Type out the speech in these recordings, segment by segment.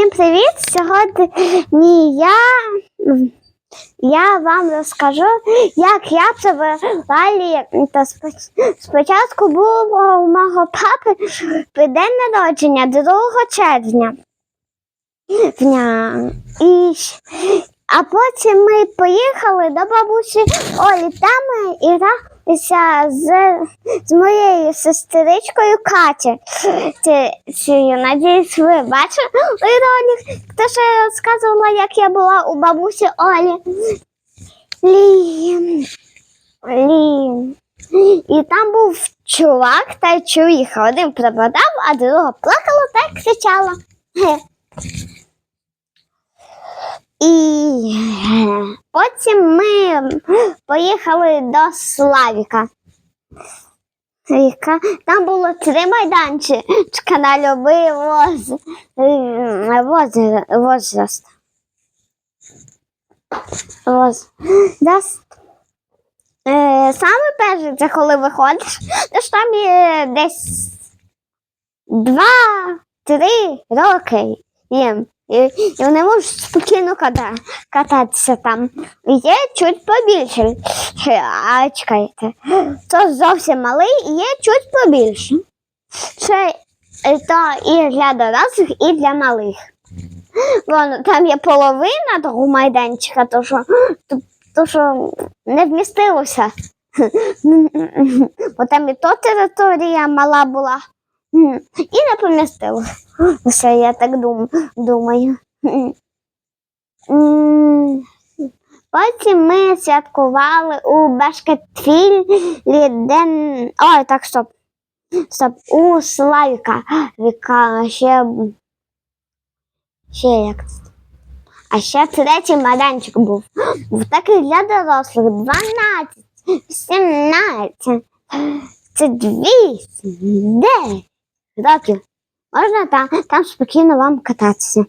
Всім привіт! Сьогодні я, я вам розкажу, як я літо. Споч- Спочатку було у мого папи день народження 2 червня. І, а потім ми поїхали до бабусі Олі. Там і гралися з, з моєю сестричкою це, надіюсь, ви бачили ролик, те, що я розказувала, як я була у бабусі Олі. Лі. Лі. І там був чувак та чоловіка. Один пропадав, а друга плакала та кричала. І е, потім ми поїхали до Славіка. Там було три майданчика на любий воз, воз, возраст. Возраст. Е, саме перше, це коли виходиш, то ж там є десь два-три роки їм. І, вони можуть спокійно ката, кататися там. Є чуть побільше. А чекайте. То зовсім малий і є чуть побільше. Це то і для дорослих, і для малих. Вон, там є половина того майданчика, то що, то, то, що не вмістилося. Бо там і то територія мала була. І не помістилося. Все, я так дум, думаю. Потім ми святкували у Башкетвілі день. Ой, так, стоп. Стоп, у Славіка. Віка ще. Ще як? А ще третій майданчик був. Був такий для дорослих 12, 17, це 200, 9 років. Можна там, там спокійно вам кататися.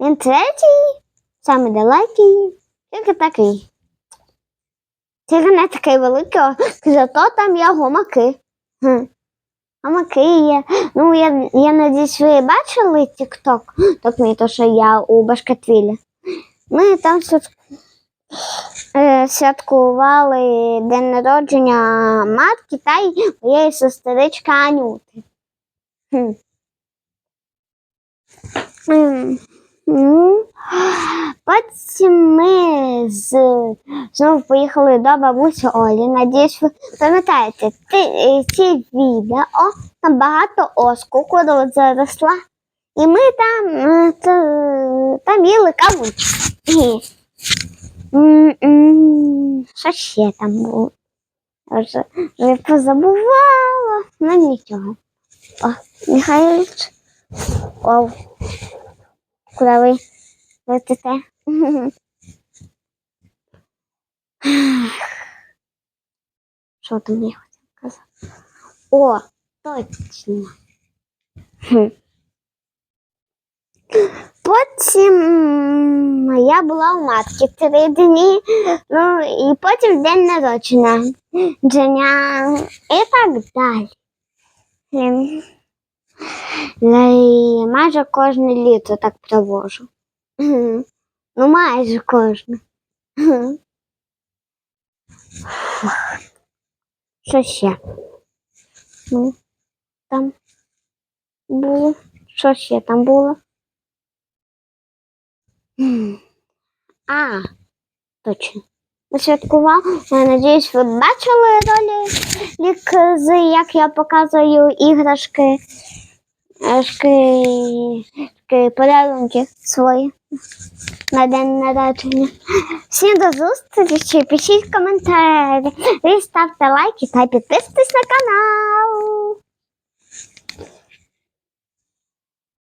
Він третій, саме далекий, тільки такий. Тільки не такий великий, зато там є гумаки. Гумаки є. Ну, я, я надіюсь, ви бачили так мій, то, що я у Башкатвілі. Ми там е, святкували день народження матки та моєї сестрички Анюти. Потім ми з, знову поїхали до бабусі Олі. Надіюсь, ви пам'ятаєте, е, ці відео там багато оску, коли заросла. І ми там, е, там їли кавун. Що ще там було? Вже позабувала, ну нічого. О, Михайлович. Оу. Куди ви летите? Що? О, точно. Потім я була у матки три дні, ну і потім день народження. І так далі. І майже кожне літо так провожу. Ну, майже кожне. Що ще? Ну, там було. Що ще там було? А, точно. Святкував. Я надіюсь, ви бачили ролик, як я показую іграшки, іграшки, подарунки свої на день народження. Всім до зустрічі, пишіть коментарі, ставте лайки та підписуйтесь на канал.